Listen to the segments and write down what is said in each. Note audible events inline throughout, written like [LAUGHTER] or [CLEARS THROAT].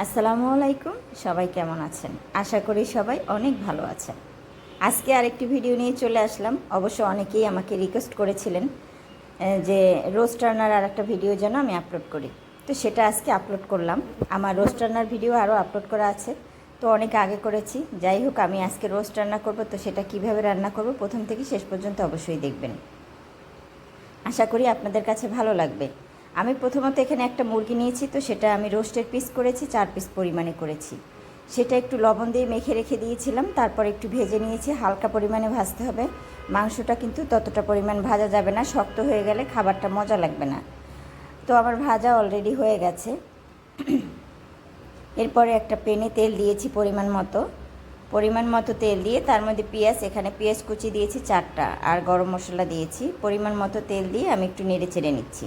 আসসালামু আলাইকুম, সবাই কেমন আছেন? আশা করি সবাই অনেক ভালো আছেন। আজকে আরেকটি ভিডিও নিয়ে চলে আসলাম। অবশ্য অনেকেই আমাকে রিকোয়েস্ট করেছিলেন যে রোজ টার্নার আর একটা ভিডিও যেন আমি আপলোড করি। তো সেটা আজকে আপলোড করলাম। আমার রোজ টার্নার ভিডিও আরও আপলোড করা আছে। তো অনেক আগে করেছি। যাই হোক, আমি আজকে রোজ রান্না করব। তো সেটা কীভাবে রান্না করব প্রথম থেকে শেষ পর্যন্ত অবশ্যই দেখবেন। আশা করি আপনাদের কাছে ভালো লাগবে। আমি প্রথমত এখানে একটা মুরগি নিয়েছি, তো সেটা আমি রোস্টের পিস করেছি, চার পিস পরিমাণে করেছি। সেটা একটু লবণ দিয়ে মেখে রেখে দিয়েছিলাম, তারপর একটু ভেজে নিয়েছি, হালকা পরিমাণে ভাজতে হবে। মাংসটা কিন্তু ততটা পরিমাণ ভাজা যাবে না, শক্ত হয়ে গেলে খাবারটা মজা লাগবে না। তো আমার ভাজা অলরেডি হয়ে গেছে। এরপরে একটা পেনে তেল দিয়েছি পরিমাণ মতো। পরিমাণ মতো তেল দিয়ে তার মধ্যে পেঁয়াজ, এখানে পেঁয়াজ কুচি দিয়েছি চারটা, আর গরম মশলা দিয়েছি। পরিমাণ মতো তেল দিয়ে আমি একটু নেড়ে চেড়ে নিচ্ছি।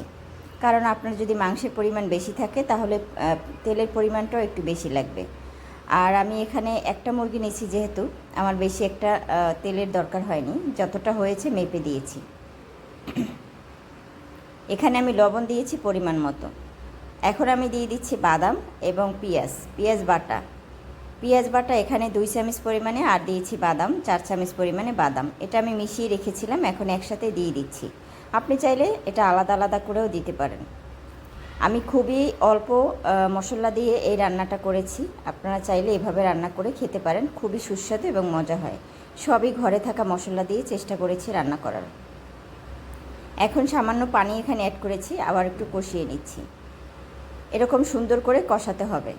কারণ আপনার যদি মাংসের পরিমাণ বেশি থাকে, তাহলে তেলের পরিমাণটাও একটু বেশি লাগবে। আর আমি এখানে একটা মুরগি নিয়েছি যেহেতু, আমার বেশি একটা তেলের দরকার হয়নি। যতটা হয়েছে মেপে দিয়েছি। এখানে আমি লবণ দিয়েছি পরিমাণ মতো। এখন আমি দিয়ে দিচ্ছি বাদাম এবং পেঁয়াজ পেঁয়াজ বাটা। পেঁয়াজ বাটা এখানে দুই চামচ পরিমাণে আর দিয়েছি বাদাম, চার চামচ পরিমাণে বাদাম। এটা আমি মিশিয়ে রেখেছিলাম, এখন একসাথে দিয়ে দিচ্ছি। আপনি চাইলে এটা আলাদা আলাদা করেও দিতে পারেন। আমি খুবই অল্প মশলা দিয়ে এই রান্নাটা করেছি। আপনারা চাইলে এভাবে রান্না করে খেতে পারেন। খুবই সুস্বাদু এবং মজা হয়। সবই ঘরে থাকা মশলা দিয়ে চেষ্টা করেছি রান্না করার। এখন সামান্য পানি এখানে অ্যাড করেছি, আবার একটু কষিয়ে নিচ্ছি। এরকম সুন্দর করে কষাতে হবে।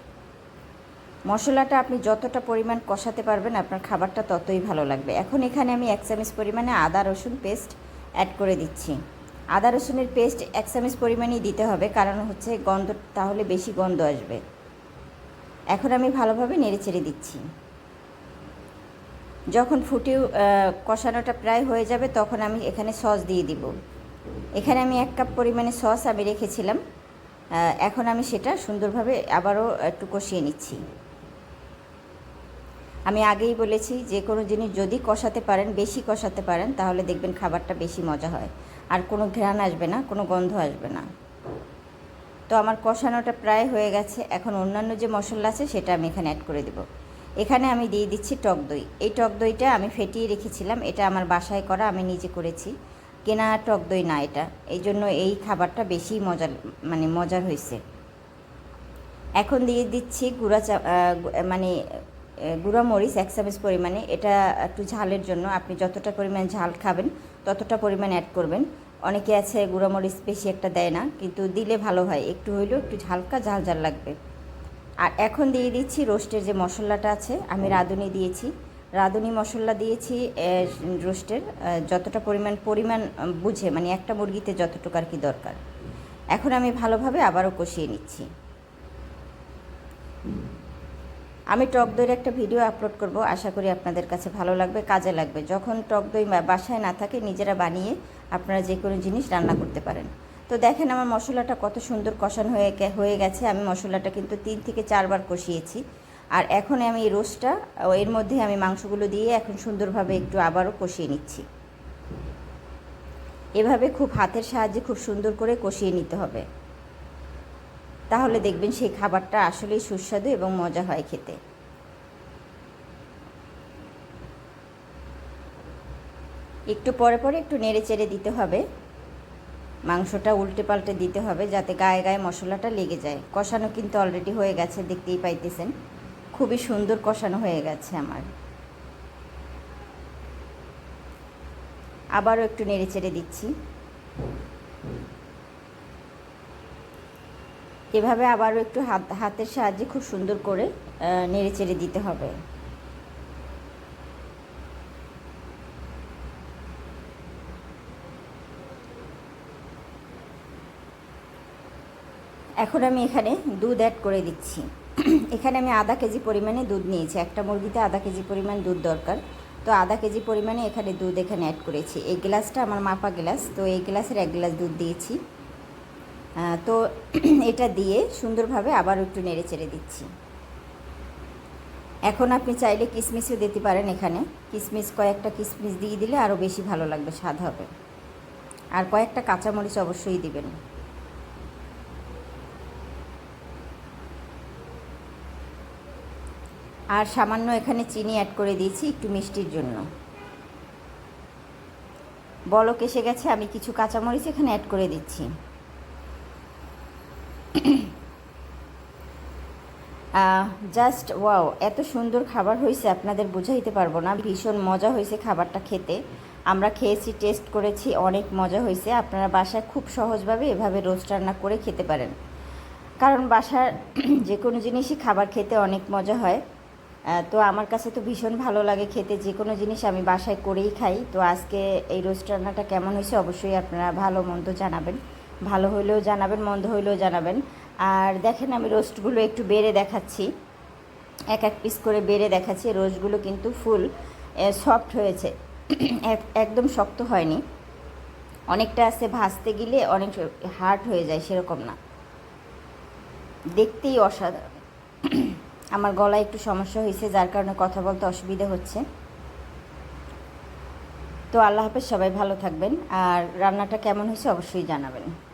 মশলাটা আপনি যতটা পরিমাণ কষাতে পারবেন, আপনার খাবারটা ততই ভালো লাগবে। এখন এখানে আমি এক চামচ পরিমাণে আদা, রসুন পেস্ট অ্যাড করে দিচ্ছি। আদা রসুনের পেস্ট এক চামচ পরিমাণেই দিতে হবে, কারণ হচ্ছে গন্ধ, তাহলে বেশি গন্ধ আসবে। এখন আমি ভালোভাবে নেড়ে চেড়ে দিচ্ছি। যখন ফুটে কষানোটা প্রায় হয়ে যাবে, তখন আমি এখানে সস দিয়ে দিব। এখানে আমি এক কাপ পরিমাণে সস আমি রেখেছিলাম। এখন আমি সেটা সুন্দরভাবে আবারও একটু কষিয়ে নিচ্ছি। আমি আগেই বলেছি, যে কোনো জিনিস যদি কষাতে পারেন, বেশি কষাতে পারেন, তাহলে দেখবেন খাবারটা বেশি মজা হয়। আর কোনো ঘ্রাণ আসবে না, কোনো গন্ধ আসবে না। তো আমার কষানোটা প্রায় হয়ে গেছে। এখন অন্যান্য যে মশলা আছে, সেটা আমি এখানে অ্যাড করে দেব। এখানে আমি দিয়ে দিচ্ছি টক দই। এই টক দইটা আমি ফেটিয়ে রেখেছিলাম। এটা আমার বাসায় করা, আমি নিজে করেছি। কেনা টক দই না এটা। এই জন্য এই খাবারটা বেশি মজার মানে মজার হয়েছে এখন দিয়ে দিচ্ছি গুঁড়া চা মানে গুঁড়া মরিচ এক চামচ পরিমাণে, এটা একটু ঝালের জন্য। আপনি যতটা পরিমাণ ঝাল খাবেন, ততটা পরিমাণ অ্যাড করবেন। অনেকে আছে গুঁড়া মরিচ বেশি একটা দেয় না, কিন্তু দিলে ভালো হয়। একটু হইলেও একটু ঝালকা ঝাল ঝাল লাগবে। আর এখন দিয়ে দিচ্ছি রোস্টের যে মশলাটা আছে, আমি রাঁধুনি দিয়েছি। রাঁধুনি মশলা দিয়েছি রোস্টের যতটা পরিমাণ পরিমাণ বুঝে মানে একটা মুরগিতে যতটুকু আর কি দরকার। এখন আমি ভালোভাবে আবারও কষিয়ে নিচ্ছি। আমি টক দইয়ের একটা ভিডিও আপলোড করব। আশা করি আপনাদের কাছে ভালো লাগবে, কাজে লাগবে। যখন টক দই বাসায় না থাকে, নিজেরা বানিয়ে আপনারা যে কোনো জিনিস রান্না করতে পারেন। তো দেখেন আমার মশলাটা কত সুন্দর কষান হয়ে হয়ে গেছে। আমি মশলাটা কিন্তু তিন থেকে চারবার কষিয়েছি। আর এখন আমি এই রোস্টটা এর মধ্যে আমি মাংসগুলো দিয়ে এখন সুন্দরভাবে একটু আবারও কষিয়ে নিচ্ছি। এভাবে খুব হাতের সাহায্যে খুব সুন্দর করে কষিয়ে নিতে হবে। তাহলে দেখবেন সেই খাবারটা আসলেই সুস্বাদু এবং মজা হয় খেতে। একটু পরে পরে একটু নেড়ে চেড়ে দিতে হবে। মাংসটা উল্টে পাল্টে দিতে হবে যাতে গায়ে গায়ে মশলাটা লেগে যায়। কষানো কিন্তু অলরেডি হয়ে গেছে, দেখতেই পাইতেছেন। খুবই সুন্দর কষানো হয়ে গেছে আমার। আবারও একটু নেড়ে চেড়ে দিচ্ছি। এভাবে আবারও একটু হাত, হাতের সাহায্যে খুব সুন্দর করে নেড়ে চেড়ে দিতে হবে। এখন আমি এখানে দুধ অ্যাড করে দিচ্ছি। [CLEARS THROAT] এখানে আমি আধা কেজি পরিমাণে দুধ নিয়েছি। একটা মুরগিতে আধা কেজি পরিমাণ দুধ দরকার। তো আধা কেজি পরিমাণে এখানে দুধ এখানে অ্যাড করেছি। এই গ্লাসটা আমার মাপা গ্লাস। তো এই গ্লাসের এক গ্লাস দুধ দিয়েছি। তো [CLEARS THROAT] এটা দিয়ে সুন্দরভাবে আবার একটু নেড়ে চেড়ে দিচ্ছি। এখন আপনি চাইলে কিশমিশও দিতে পারেন এখানে। কিশমিশ কয়েকটা কিশমিশ দিয়ে দিলে আরও বেশি ভালো লাগবে, স্বাদ হবে। আর কয়েকটা কাঁচামরিচ অবশ্যই দিবেন। আর সামান্য এখানে চিনি অ্যাড করে দিয়েছি একটু মিষ্টির জন্য। বলক এসে গেছে, আমি কিছু কাঁচামরিচ এখানে অ্যাড করে দিচ্ছি। জাস্ট ওয়াও এত সুন্দর খাবার হয়েছে আপনাদের বুঝাইতে পারব না। ভীষণ মজা হয়েছে খাবারটা খেতে। আমরা খেয়েছি টেস্ট করেছি, অনেক মজা হয়েছে আপনারা বাসায় খুব সহজভাবে এভাবে রোস্ট রান্না করে খেতে পারেন। কারণ বাসার [CLEARS THROAT] যে কোনো জিনিসই খাবার খেতে অনেক মজা হয়। তো আমার কাছে তো ভীষণ ভালো লাগে খেতে। যে কোনো জিনিস আমি বাসায় করেই খাই। তো আজকে এই রোস্ট রান্নাটা কেমন হয়েছে অবশ্যই আপনারা ভালো মন্দ জানাবেন। ভালো হইলেও জানাবেন, মন্দ হইলেও জানাবেন। আর দেখেন আমি রোস্টগুলো একটু বেড়ে দেখাচ্ছি। এক এক পিস করে বেড়ে দেখাচ্ছি। রোস্টগুলো কিন্তু ফুল সফট হয়েছে। [CLEARS THROAT] এক- একদম শক্ত হয়নি। অনেকটা আছে ভাজতে গেলে অনেক হার্ড হয়ে যায়, সেরকম না। দেখতেই অসাধারণ। [CLEARS THROAT] আমার গলায় একটু সমস্যা হয়েছে, যার কারণে কথা বলতে অসুবিধা হচ্ছে। তো আল্লাহ হাফেজ, সবাই ভালো থাকবেন। আর রান্নাটা কেমন হয়েছে অবশ্যই জানাবেন।